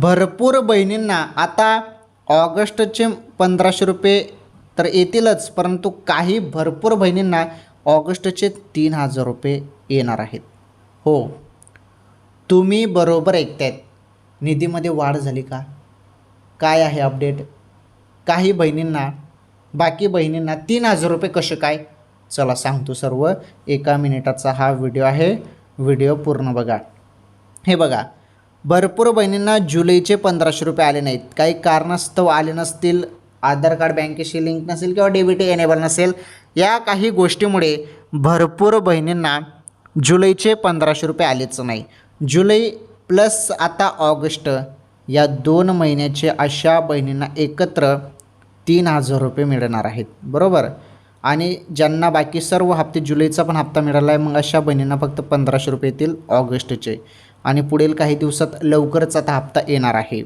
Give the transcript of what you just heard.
भरपूर बहिणींना आता ऑगस्टचे पंधराशे रुपये तर येतीलच परंतु काही भरपूर बहिणींना ऑगस्टचे तीन हजार रुपये येणार आहेत. हो. तुम्ही बरोबर ऐकतायत. निधीमध्ये वाढ झाली का? काय आहे अपडेट? काही बहिणींना बाकी बहिणींना तीन हजार रुपये कसे काय? चला सांगतो सर्व. एका मिनिटाचा हा व्हिडिओ आहे. व्हिडिओ पूर्ण बघा. हे बघा. भरपूर बहिणींना जुलैचे पंधराशे रुपये आले नाहीत. काही कारणास्तव आले नसतील आधार कार्ड बँकेशी लिंक नसेल किंवा डेबिट एनेबल नसेल या काही गोष्टीमुळे भरपूर बहिणींना जुलैचे पंधराशे रुपये आलेच नाही. जुलै प्लस आता ऑगस्ट या दोन महिन्याचे अशा बहिणींना एकत्र तीन हजार रुपये मिळणार आहेत. बरोबर? आणि ज्यांना बाकी सर्व हप्ते जुलैचा पण हप्ता मिळाला आहे मग अशा बहिणींना फक्त पंधराशे रुपये येतील ऑगस्टचे. आणि पुढील काही दिवसात लवकरच आता हप्ता येणार आहे.